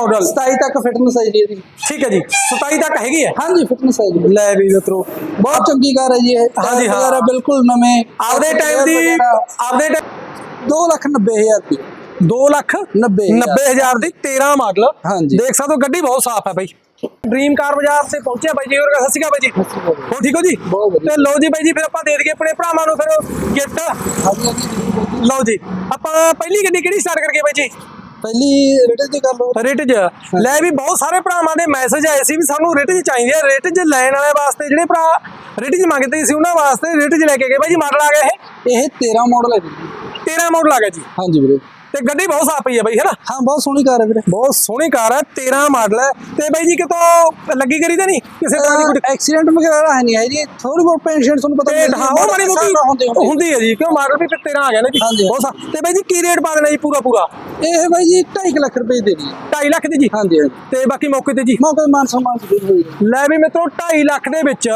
Model 27 ਤੱਕ fitness ਹੈ ਜੀ ਇਹਦੀ। ਠੀਕ ਹੈ ਜੀ। 27 ਤੱਕ ਹੈਗੀ ਹੈ? ਹਾਂਜੀ ਫਿਟਨੈਸ ਹੈ ਜੀ। ਲੈ ਵੀ ਮਿੱਤਰੋ। ਬਹੁਤ ਚੰਗੀ ਕਾਰ ਹੈ ਜੀ ਇਹ। ਹਾਂਜੀ, ਹਾਂ। ਵਗੈਰਾ ਬਿਲਕੁਲ ਨਵੇਂ। ਆਪਦੇ ਟਾਈਮ ਦੀ ਆਪਦੇ ਟਾਈਮ 2 ਲੱਖ 90 ਹਜ਼ਾਰ ਦੀ। 2 ਲੱਖ 90 90000 ਦੀ 13 ਮਾਡਲ ਹਾਂਜੀ। ਦੇਖ ਸਕਦੇ ਹੋ ਗੱਡੀ ਬਹੁਤ ਸਾਫ਼ ਹੈ ਬਾਈ। ਡ੍ਰੀਮ ਕਾਰ ਬਾਜ਼ਾਰ ਤੇ ਪਹੁੰਚਿਆ ਬਾਈ ਜੀ। ਹੋਰ ਸਤਿ ਸ਼੍ਰੀ ਅਕਾਲ ਬਾਈ ਜੀ। ਹੋ ਠੀਕ ਹੋ ਜੀ। ਤੇ ਲਓ ਜੀ ਬਾਈ ਜੀ ਫਿਰ ਆਪਾਂ ਦੇ ਦਈਏ ਆਪਣੇ ਭਰਾਵਾਂ ਨੂੰ ਫਿਰ ਗਿਫਟ ਲਓ ਜੀ ਆਪਾਂ ਪਹਿਲੀ ਗੱਡੀ ਕਿਹੜੀ ਸਟਾਰਟ ਕਰਕੇ ਬਾਈ ਜੀ? ਪਹਿਲੀ ਰੇਟ ਦੀ ਗੱਲ ਹੋ ਰਿਟਜ ਲੈ ਵੀ ਬਹੁਤ ਸਾਰੇ ਭਰਾਵਾਂ ਦੇ ਮੈਸੇਜ ਆਏ ਸੀ ਵੀ ਸਾਨੂੰ ਰਿਟਜ ਚਾਹੀਦੀ ਹੈ ਰਿਟਜ ਲੈਣ ਵਾਲੇ ਵਾਸਤੇ ਜਿਹੜੇ ਭਰਾ ਰਿਟਜ ਮੰਗਦੇ ਸੀ ਉਹਨਾਂ ਵਾਸਤੇ ਰਿਟਜ ਲੈ ਕੇ ਗਏ। ਬਾਈ ਜੀ ਮਾਡਲ ਆ ਗਿਆ ਇਹ? ਇਹ 13 ਮਾਡਲ ਹੈ ਜੀ। 13 ਮਾਡਲ ਆ ਗਿਆ ਜੀ। ਹਾਂਜੀ ਵੀਰੇ। ਤੇ ਗੱਡੀ ਬਹੁਤ ਸਾਫ਼ ਪਈ ਹੈ ਬਾਈ ਹੈਨਾ? ਹਾਂ ਬਹੁਤ ਸੋਹਣੀ ਕਾਰ ਹੈ ਵੀਰੇ। ਬਹੁਤ ਸੋਹਣੀ ਕਾਰ ਹੈ 13 ਮਾਡਲ ਹੈ। ਤੇ ਬਾਈ ਜੀ ਕਿਤੋਂ ਲੱਗੀ ਕਰੀ ਤਾਂ ਨਹੀਂ? ਕਿਸੇ ਤਰ੍ਹਾਂ ਦੀ ਕੋਈ ਐਕਸੀਡੈਂਟ ਵਗੈਰਾ ਹੈ ਨਹੀਂ ਹੈ ਜੀ। ਥੋੜੀ ਬਹੁਤ ਪੈਂਸ਼ਨ ਤੁਹਾਨੂੰ ਪਤਾ ਤੇ ਹਾਂ ਉਹ ਮਾੜੀ ਮੋਟੀ। ਹੁੰਦੇ ਹੈ। ਜੀ ਕਿਉਂ? ਮਾਡਲ ਵੀ ਫਿਰ 13 ਆ ਗਿਆ ਨਾ ਜੀ। ਬਹੁਤ ਸਾ ਤੇ ਬਾਈ ਜੀ ਕੀ ਰੇਟ ਪਾ ਦੇਣਾ ਜੀ ਪੂਰਾ ਪੂਰਾ? ਇਹ ਬਾਈ ਜੀ 2.5 ਲੱਖ ਰੁਪਏ ਦੇ ਦੀ 2.5 ਲੱਖ ਦੀ ਜੀ? ਹਾਂਜੀ ਤੇ ਬਾਕੀ ਮੌਕੇ ਤੇ ਜੀ? ਮੌਕੇ ਮਾਨ ਸਨਮਾਨ ਜ਼ਰੂਰ ਹੋਈ ਲੈ ਵੀ ਮਿੱਤਰੋ 2.5 ਲੱਖ ਦੇ ਵਿੱਚ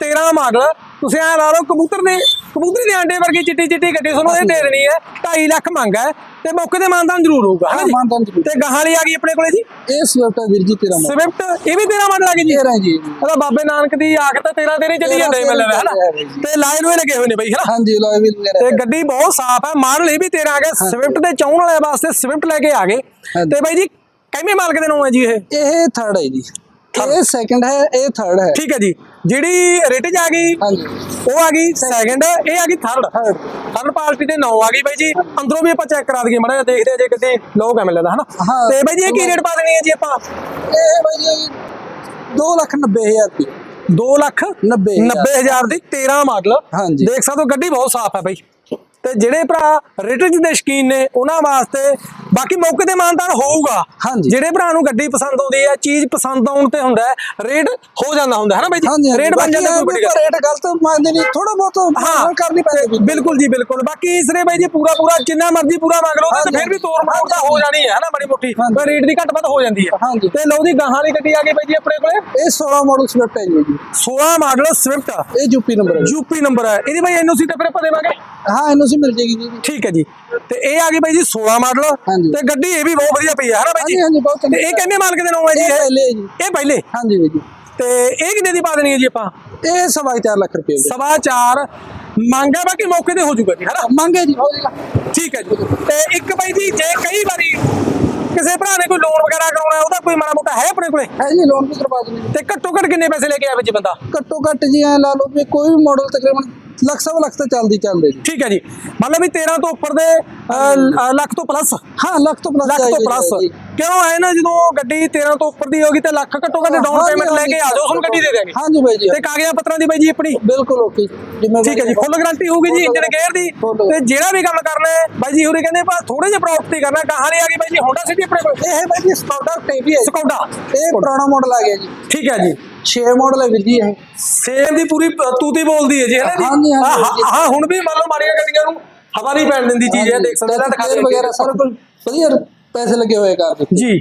13 ਮਾਡਲ ਤੁਸੀਂ ਐ ਲਾ ਲਓ ਕਬੂਤਰ ਦੇ ਕਬੂਤਰੀ ਦੇ ਆਂਡੇ ਵਰਗੀ ਚਿੱਟੀ ਚਿੱਟੀ ਗੱਡੀ ਤੁਹਾਨੂੰ ਇਹ ਦੇ ਦੇਣੀ ਹੈ 2.5 ਲੱਖ ਮੰਗ ਹੈ ਤੇ ਮੌਕੇ ਤੇ ਮਾਨਦਾਨ ਜ਼ਰੂਰ ਹੋਊਗਾ ਹੈ ਨਾ ਮਾਨਦਾਨ ਜ਼ਰੂਰ। ਤੇ ਗਾਹਾਂ ਵਾਲੀ ਆ ਗਈ ਆਪਣੇ ਕੋਲੇ ਜੀ? ਇਹ ਸਵਿਫਟ ਹੈ ਵੀਰ ਜੀ 13 ਮਾਡਲ। ਸਵਿਫਟ ਇਹ ਵੀ 13 ਮਾਡਲ ਆ ਗਈ ਜੀ? 13 ਜੀ। ਉਹਦਾ ਬਾਬੇ ਨਾਨਕ ਦੀ ਆਖ ਤਾਂ 13 13 ਚੱਲੀ ਜਾਂਦੇ ਲੱਗਦਾ ਹੈ ਨਾ? ਤੇ ਲਾਈਨ ਵੇ ਲੱਗੇ ਹੋਏ ਨੇ ਬਈ ਹੈ ਨਾ? ਹਾਂਜੀ ਲੋਏ ਵੀ ਤੇ ਗੱਡੀ ਬਹੁਤ ਸਾਫ਼ ਹੈ ਮਾਡਲ ਇਹ ਵੀ 13 ਆ ਗਿਆ ਸਵਿਫਟ ਦੇ ਚਾਹਣ ਵਾਲੇ ਵਾਸਤੇ ਸਵਿਫਟ ਲੈ ਕੇ ਆ ਗਏ। ਤੇ ਬਾਈ ਜੀ ਕਿੰਨੇ ਮਾਲਕ ਦੇ ਨਾਮ ਹੈ ਜੀ ਇਹ? ਇਹ ਥਰਡ ਹੈ ਜੀ। ਇਹ ਸੈਕੰਡ ਹੈ ਇਹ ਥਰਡ ਹੈ। ਠੀਕ ਹੈ ਜੀ। ਜਿਹੜੀ ਰੇਟੇਜ ਆ ਗਈ ਉਹ ਆ ਗਈ ਸੈਕੰਡ ਇਹ ਆ ਗਈ ਥਰਡ ਥਰਡ ਪਾਰਟੀ ਦੇ 9 ਆ ਗਈ ਬਾਈ ਜੀ। ਅੰਦਰੋਂ ਵੀ ਆਪਾਂ ਚੈੱਕ ਕਰਾ ਦਈਏ ਮੜਾ ਦੇਖਦੇ ਆ ਜੇ ਕਿਤੇ ਲੋਕ ਐ ਮਿਲਦਾ ਹਨਾ। ਤੇ ਬਾਈ ਜੀ ਇਹ ਕੀ ਰੇਟ ਪਾ ਦੇਣੀ ਹੈ ਜੀ ਆਪਾਂ? ਇਹ ਬਾਈ ਜੀ 2 ਲੱਖ 90 ਹਜ਼ਾਰ ਦੀ। 2 ਲੱਖ 90 90000 ਦੀ 13 ਮਾਡਲ। ਹਾਂਜੀ। ਦੇਖ ਸਕਦੇ ਹੋ ਗੱਡੀ ਬਹੁਤ ਸਾਫ਼ ਹੈ ਬਾਈ। ਤੇ ਜਿਹੜੇ ਭਰਾ ਰੇਟੇਜ ਦੇ ਸ਼ਕੀਨ ਨੇ ਉਹਨਾਂ ਵਾਸਤੇ ਬਾਕੀ ਮੌਕੇ ਤੇ ਮਾਨਦਾਨ ਹੋਊਗਾ। ਹਾਂਜੀ। ਜਿਹੜੇ ਭਰਾ ਨੂੰ ਗੱਡੀ ਪਸੰਦ ਆਉਂਦੀ ਹੈ ਚੀਜ਼ ਪਸੰਦ ਆਉਣ ਤੇ ਹੁੰਦਾ ਰੇਟ ਹੋ ਜਾਂਦਾ ਹੁੰਦਾ ਹੈ ਨਾ ਬਾਈ ਜੀ? ਰੇਟ ਬਣ ਜਾਂਦਾ ਕੋਈ ਵੱਡੀ ਰੇਟ ਗਲਤ ਮੰਨਦੇ ਨਹੀਂ ਥੋੜਾ ਬਹੁਤ ਹਾਂ। ਕਰਨੀ ਪੈਂਦੀ ਬਿਲਕੁਲ ਜੀ ਬਿਲਕੁਲ। ਬਾਕੀ ਇਸ ਨੇ ਬਾਈ ਜੀ ਪੂਰਾ ਪੂਰਾ ਜਿੰਨਾ ਮਰਜ਼ੀ ਪੂਰਾ ਮੰਗ ਲਓ ਤੇ ਫਿਰ ਵੀ ਤੋੜ ਮੜੋੜ ਤਾਂ ਹੋ ਜਾਣੀ ਹੈ ਨਾ ਮਾੜੀ ਮੋਟੀ। ਪਰ ਰੇਟ ਦੀ ਘੱਟ ਵੱਧ ਹੋ ਜਾਂਦੀ ਹੈ। ਤੇ ਲਓ ਦੀ ਗਾਹਾਂ ਵਾਲੀ ਗੱਡੀ ਆ ਗਈ ਬਾਈ ਜੀ ਆਪਣੇ ਕੋਲੇ। ਇਹ 16 ਮਾਡਲ ਸਵਿਫਟ ਹੈ ਜੀ 16 ਮਾਡਲ ਸਵਿਫਟ ਇਹ ਯੂਪੀ ਨੰਬਰ ਹੈ। ਯੂਪੀ ਨੰਬਰ ਹੈ। ਇਹਦੀ ਬਾਈ ਐਨਓਸੀ ਤੇ ਫਿਰ ਆਪਾਂ ਦੇਵਾਂਗੇ। ਹਾਂ ਇਹਨੂੰ ਸੀ ਮਿਲ ਜੇਗੀ ਜੀ। ਠੀਕ ਹੈ ਜੀ। ਤੇ ਇਹ ਆ ਗਈ ਬਾਈ ਜੀ 16 ਮਾਡਲ। ਤੇ ਗੱਡੀ ਇਹ ਵੀ ਬਹੁਤ ਵਧੀਆ ਪਈ ਹੈ ਹਨਾ ਬਾਈ ਜੀ? ਹਾਂਜੀ ਬਹੁਤ ਤੇ ਚੰਗੀ ਇਹ ਕਹਿੰਦੇ ਮਾਲਕ ਦੇ ਨਾਮ ਹੈ ਜੀ ਇਹ ਪਹਿਲੇ ਜੀ। ਇਹ ਪਹਿਲੇ? ਹਾਂਜੀ ਵੀਰ ਜੀ। ਤੇ ਇਹ ਕਿੰਨੇ ਦੀ ਪਾ ਦੇਣੀ ਹੈ ਜੀ ਆਪਾਂ? ਇਹ ਸਵਾ 4 ਲੱਖ ਰੁਪਏ ਦੇ। ਸਵਾ ਚਾਰ। ਮੰਗਾ ਬਾਕੀ ਮੌਕੇ ਤੇ ਹੋ ਜਾਊਗਾ ਜੀ ਹਨਾ ਮੰਗੇ ਜੀ ਹੋ ਜਾਏਗਾ। ਠੀਕ ਹੈ ਜੀ। ਤੇ ਇੱਕ ਬਾਈ ਜੀ ਜੇ ਕਈ ਵਾਰੀ ਕਿਸੇ ਭਰਾ ਨੇ ਕੋਈ ਲੋਨ ਵਗੈਰਾ ਕਰਾਉਣਾ ਉਹਦਾ ਕੋਈ ਮਾੜਾ ਮੋਟਾ ਹੈ ਆਪਣੇ ਕੋਲੇ? ਹੈ ਜੀ ਲੋਨ ਵੀ ਕਰਵਾ ਦਿੰਦੇ ਤੇ ਘੱਟੋ ਘੱਟ ਕਿੰਨੇ ਪੈਸੇ ਲੈ ਕੇ ਆਵੇ ਜੀ ਬੰਦਾ? ਘੱਟੋ ਘੱਟ ਜੀ ਐ ਲਾ ਲਓ ਵੀ ਕੋਈ ਵੀ ਮਾਡਲ ਤਕਰੀਬਨ ਲੱਖ ਸਵਾ ਲੱਖ ਤਾਂ ਚੱਲਦੀ ਚੱਲਦੇ ਜੀ ਠੀਕ ਹੈ ਜੀ। ਮੰਨ ਲਓ ਵੀ 13 ਤੋਂ ਉੱਪਰ ਦੇ ਲ- ਲੱਖ ਤੋਂ ਪਲੱਸ ਹਾਂ ਲੱਖ ਤੋਂ ਪਲੱਸ ਲੱਖ ਤੋਂ ਪਲੱਸ ਕਿਉਂ ਆਏ ਨਾ ਜਦੋਂ ਗੱਡੀ 13 ਤੋਂ ਉੱਪਰ ਦੀ ਹੋਗੀ ਤੇ ਲੱਖ ਘੱਟੋ ਘੱਟ ਡਾਊਨ ਪੇਮੈਂਟ ਲੈ ਕੇ ਆ ਜਾਓ ਤੁਹਾਨੂੰ ਗੱਡੀ ਦੇ ਦੇਵਾਂਗੇ ਹਾਂਜੀ ਬਾਈ ਜੀ। ਤੇ ਕਾਗਜ਼ਾਂ ਪੱਤਰਾਂ ਦੀ ਬਾਈ ਜੀ ਆਪਣੀ। ਬਿਲਕੁਲ ਓਕੇ ਠੀਕ ਹੈ ਜੀ ਫੁੱਲ ਗਾਰੰਟੀ ਹੋਊਗੀ ਜੀ ਇੰਜਨ ਗੇਅਰ ਦੀ। ਤੇ ਜਿਹੜਾ ਵੀ ਕੰਮ ਕਰਨਾ ਹੈ ਬਾਈ ਜੀ ਹੋਰੇ ਕਹਿੰਦੇ ਬਸ ਥੋੜੇ ਜਿਹਾ ਪ੍ਰਾਪਰਟੀ ਕਰਨਾ ਗਾਹਾਂ ਵਾਲੀ ਆ ਗਈ ਬਾਈ ਜੀ ਹੋਂਡਾ ਸਿਟੀ ਆਪਣੇ ਕੋਲ। ਇਹ ਬਾਈ ਜੀ ਸਕਾਡਾ ਟੇਬੀ ਹੈ। ਸਕੌਡਾ ਇਹ ਪੁਰਾਣਾ ਮਾਡਲ ਆ ਗਿਆ ਜੀ। ਠੀਕ ਹੈ ਜੀ। 6 ਮਾਡਲ ਹੈ ਵੀਰ ਜੀ ਇਹ। ਸੇਮ ਦੀ ਪੂਰੀ ਤੂਤੀ ਬੋਲਦੀ ਹੈ ਜੀ ਹੈ ਨਾ ਜੀ? ਹਾਂ, ਹਾਂ, ਹਾਂ ਹੁਣ ਵੀ ਮੰਨ ਲਓ ਮਾੜੀਆਂ ਗੱਡੀਆਂ ਨੂੰ ਹਵਾ ਨਹੀਂ ਪੈਣ ਦਿੰਦੀ ਚੀਜ਼ ਹੈ ਦੇਖ ਸਕਦੇ ਹੋ ਦਿਖਾ ਟਾਇਰ ਵਗੈਰਾ ਸਾਰਾ ਕੁਝ। ਵਧੀਆ ਪੈਸੇ ਲੱਗੇ ਹੋਏ ਕਾਰ ਦੇ ਜੀ।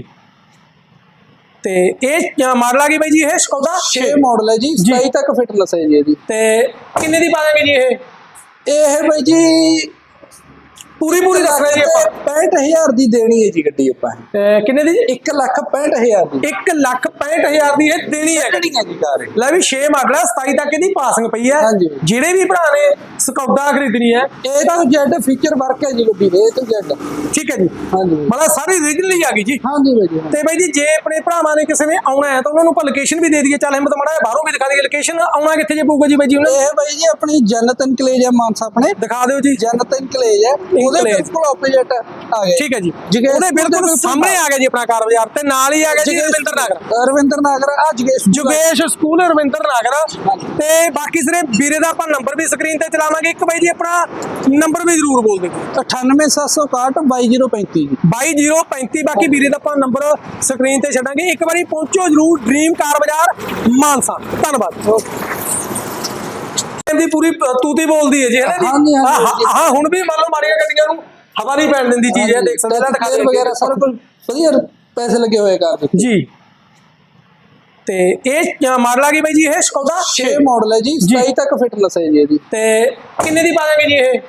ਤੇ ਇਹ ਮਾਡਲ ਆ ਗਈ ਬਾਈ ਜੀ ਇਹ ਸਕੌਡਾ 6 ਮਾਡਲ ਹੈ ਜੀ 27 ਤੱਕ ਫਿਟਨੈਸ ਹੈ ਜੀ ਇਹਦੀ। ਤੇ ਕਿੰਨੇ ਦੀ ਪਾ ਦਾਂਗੇ ਜੀ ਇਹ? ਇਹ ਬਾਈ ਜੀ ਪੂਰੀ ਪੂਰੀ ਦੱਸ ਰਹੇ ਜੀ ਆਪਾਂ 65000 ਦੀ ਦੇਣੀ ਹੈ ਜੀ ਗੱਡੀ ਆਪਾਂ। ਕਿੰਨੇ ਦੀ ਜੀ? 1 ਲੱਖ 65000 ਦੀ। 1 ਲੱਖ 65000 ਦੀ ਇਹ ਦੇਣੀ ਹੈ। ਗੱਡੀ ਕਿਹੜੀ ਹੈ ਜੀ ਕਾਰ? ਲੈ ਵੀ 6 ਮਾਡਲ ਹੈ 27 ਤੱਕ ਇਹਦੀ ਪਾਸਿੰਗ ਪਈ ਹੈ। ਜਿਹੜੇ ਵੀ ਭਰਾ ਨੇ ਸਕੌਡਾ ਖਰੀਦਣੀ ਹੈ। ਇਹ ਤਾਂ ਜੈਡ ਫੀਚਰ ਵਰਕ ਹੈ ਜੀ ਗੱਡੀ ਦੇ ਇਹ ਤਾਂ ਜੈਡ ਠੀਕ ਹੈ ਜੀ। ਹਾਂਜੀ। ਮਤਲਬ ਸਾਰੀ ਰੀਜਨਲੀ ਆ ਗਈ ਜੀ। ਹਾਂਜੀ ਬਾਈ ਜੀ। ਤੇ ਬਾਈ ਜੀ ਜੇ ਆਪਣੇ ਭਰਾਵਾਂ ਨੇ ਕਿਸੇ ਨੇ ਆਉਣਾ ਹੈ ਤਾਂ ਉਹਨਾਂ ਨੂੰ ਆਪਾਂ ਲੋਕੇਸ਼ਨ ਵੀ ਦੇ ਦਈਏ। ਚੱਲ ਹਿੰਮਤ ਮੜਾ ਬਾਹਰੋਂ ਵੀ ਦਿਖਾ ਦਈਏ ਲੋਕੇਸ਼ਨ ਆਉਣਾ ਕਿੱਥੇ ਜੇ ਪਊਗਾ ਜੀ ਬਾਈ ਜੀ ਉਹਨੇ? ਇਹ ਬਾਈ ਜੀ ਆਪਣੀ ਜਨਤ ਇਨਕਲੇਜ ਹੈ ਮਾਨਸਾ ਆਪਣੇ। ਦਿਖਾ ਦਿਓ ਜੀ। ਜਨਤ ਇਨਕਲੇਜ ਹੈ। ਉਹਦੇ Enclave। ਬਿਲਕੁਲ ਆਪੋਜ਼ਿਟ ਆ ਗਿਆ ਠੀਕ ਹੈ ਜੀ। ਜਗੇਸ਼ ਉਹਦੇ ਬਿਲਕੁਲ ਬਿਲਕੁਲ ਸਾਹਮਣੇ ਆ ਗਿਆ ਜੀ ਆਪਣਾ ਕਾਰ ਬਾਜ਼ਾਰ ਤੇ ਨਾਲ ਹੀ ਆ ਗਿਆ ਜੀ ਰਵਿੰਦਰ ਨਗਰ। ਰਵਿੰਦਰ ਨਗਰ ਆ ਜਗੇਸ਼ ਜੁਗੇਸ਼ ਸਕੂਲ ਰਵਿੰਦਰ ਨਗਰ। ਤੇ ਬਾਕੀ ਸਾਰੇ ਵੀਰੇ ਦਾ ਆਪਾਂ ਨੰਬਰ ਵੀ ਸਕਰੀਨ ਤੇ ਚਲਾਵਾਂਗੇ। ਇੱਕ ਬਾਈ ਜੀ ਆਪਣਾ ਨੰਬਰ ਵੀ ਜ਼ਰੂਰ ਬੋਲ ਦਿਓ 98761 22035 ਜੀ। 22035 ਬਾਕੀ ਵੀਰੇ ਦਾ ਆਪਾਂ ਨੰਬਰ ਸਕਰੀਨ ਤੇ ਛੱਡਾਂਗੇ। ਇੱਕ ਵਾਰੀ ਪਹੁੰਚੋ ਜਰੂਰ ਡ੍ਰੀਮ ਕਾਰ ਬਾਜ਼ਾਰ ਮਾਨਸਾ। ਧੰਨਵਾਦ। ਇਹਦੀ ਪੂਰੀ ਪ- ਤੂਤੀ ਬੋਲਦੀ ਹੈ ਜੀ ਹੈ ਨਾ ਜੀ? ਹਾਂਜੀ, ਹਾਂਜੀ, ਹਾਂ, ਹਾਂ, ਹਾਂ ਹੁਣ ਵੀ ਮੰਨ ਲਓ ਮਾੜੀਆਂ ਗੱਡੀਆਂ ਨੂੰ ਹਵਾ ਨਹੀਂ ਪੈਣ ਦਿੰਦੀ ਚੀਜ਼ ਹੈ ਦੇਖ ਸਕਦੇ ਹੋ ਦਿਖਾ ਟਾਇਰ ਵਗੈਰਾ ਸਾਰਾ ਕੁਝ। ਵਧੀਆ ਪੈਸੇ ਲੱਗੇ ਹੋਏ ਕਾਰ ਦੇ ਜੀ। ਤੇ ਇਹ ਮਾਡਲ ਆ ਗਈ ਬਾਈ ਜੀ ਇਹ ਸਕੌਡਾ 6 ਮਾਡਲ ਹੈ ਜੀ 27 ਤੱਕ ਫਿਟਨੈਸ ਹੈ ਜੀ ਇਹਦੀ। ਤੇ ਕਿੰਨੇ ਦੀ ਪਾ ਦਾਂਗੇ ਜੀ ਇਹ?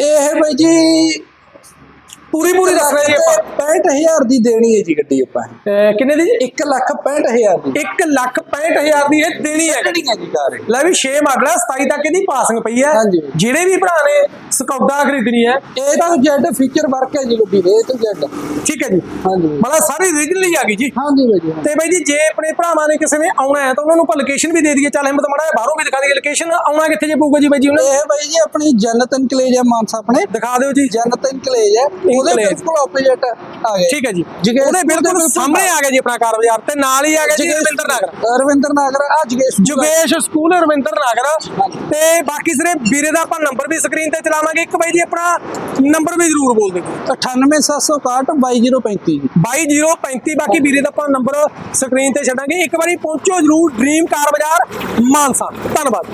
ਇਹ ਬਾਈ ਜੀ ਪੂਰੀ ਪੂਰੀ ਦੱਸਣਾ ਜੀ ਆਪਾਂ 65000 ਦੀ ਦੇਣੀ ਹੈ ਜੀ ਗੱਡੀ ਆਪਾਂ ਅਹ ਕਿੰਨੇ ਦੀ 1 ਲੱਖ 65000 ਦੀ। 1 ਲੱਖ 65000 ਦੀ ਇਹ ਦੇਣੀ ਹੈ। ਗੱਡੀ ਹੈ ਜੀ ਕਾਰ ਇਹ। ਲੈ ਵੀ 6 ਮਾਡਲ ਹੈ 27 ਤੱਕ ਇਹਦੀ ਪਾਸਿੰਗ ਪਈ ਹੈ। ਹਾਂਜੀ। ਜਿਹੜੇ ਵੀ ਭਰਾ ਨੇ ਸਕੌਡਾ ਖਰੀਦਣੀ ਹੈ। ਇਹ ਤਾਂ ਜੈਡ ਫੀਚਰ ਵਰਕ ਹੈ ਜੀ ਗੱਡੀ ਦੇ ਇਹ ਤੋਂ ਜੈਡ ਠੀਕ ਹੈ ਜੀ। ਹਾਂਜੀ। ਮਤਲਬ ਸਾਰੀ ਰੀਜਨਲ ਹੀ ਆ ਗਈ ਜੀ। ਹਾਂਜੀ ਬਾਈ ਜੀ ਤੇ ਬਾਈ ਜੀ ਜੇ ਆਪਣੇ ਭਰਾਵਾਂ ਨੇ ਕਿਸੇ ਨੇ ਆਉਣਾ ਹੈ ਤਾਂ ਉਹਨਾਂ ਨੂੰ ਆਪਾਂ ਲੋਕੇਸ਼ਨ ਵੀ ਦੇ ਦਈਏ। ਚੱਲ ਹਿੰਮਤ ਮੜਾ ਬਾਹਰੋਂ ਵੀ ਦਿਖਾ ਦਈਏ ਲੋਕੇਸ਼ਨ ਆਉਣਾ ਕਿੱਥੇ ਜੇ ਪਊਗਾ ਜੀ ਬਾਈ ਜੀ ਉਹਨਾਂ ਇਹ ਬਾਈ ਜੀ ਆਪਣੀ ਜਨਤ ਇਨਕਲੇਜ ਹੈ ਮਾਨਸਾ ਆਪਣੇ। ਦਿਖਾ ਦਿਓ ਜੀ। ਜਨਤ ਇਨਕਲੇਜ ਹੈ ਉਹਦੇ Enclave। ਬਿਲਕੁਲ ਆਪੋਜ਼ਿਟ ਆ ਗਿਆ ਠੀਕ ਹੈ ਜੀ। ਉਹਦੇ ਬਿਲਕੁਲ ਸਾਹਮਣੇ ਆ ਗਿਆ ਜੀ ਆਪਣਾ ਕਾਰ ਬਾਜ਼ਾਰ ਤੇ ਨਾਲ ਹੀ ਆ ਗਿਆ ਜੀ ਰਵਿੰਦਰ ਨਗਰ। ਰਵਿੰਦਰ ਨਗਰ ਆ ਜਗੇਸ਼ ਜੁਗੇਸ਼ ਸਕੂਲ ਰਵਿੰਦਰ ਨਗਰ। ਤੇ ਬਾਕੀ ਸਾਰੇ ਵੀਰੇ ਦਾ ਆਪਾਂ ਨੰਬਰ ਵੀ ਸਕਰੀਨ ਤੇ ਚਲਾਵਾਂਗੇ। ਇੱਕ ਬਾਈ ਜੀ ਆਪਣਾ ਨੰਬਰ ਵੀ ਜ਼ਰੂਰ ਬੋਲ ਦਿਓ 98761 22035 ਜੀ 22035 ਬਾਕੀ ਵੀਰੇ ਦਾ ਆਪਾਂ ਨੰਬਰ ਸਕਰੀਨ ਤੇ ਛੱਡਾਂਗੇ। ਇੱਕ ਵਾਰੀ ਪਹੁੰਚੋ ਜਰੂਰ ਡ੍ਰੀਮ ਕਾਰ ਬਾਜ਼ਾਰ ਮਾਨਸਾ। ਧੰਨਵਾਦ।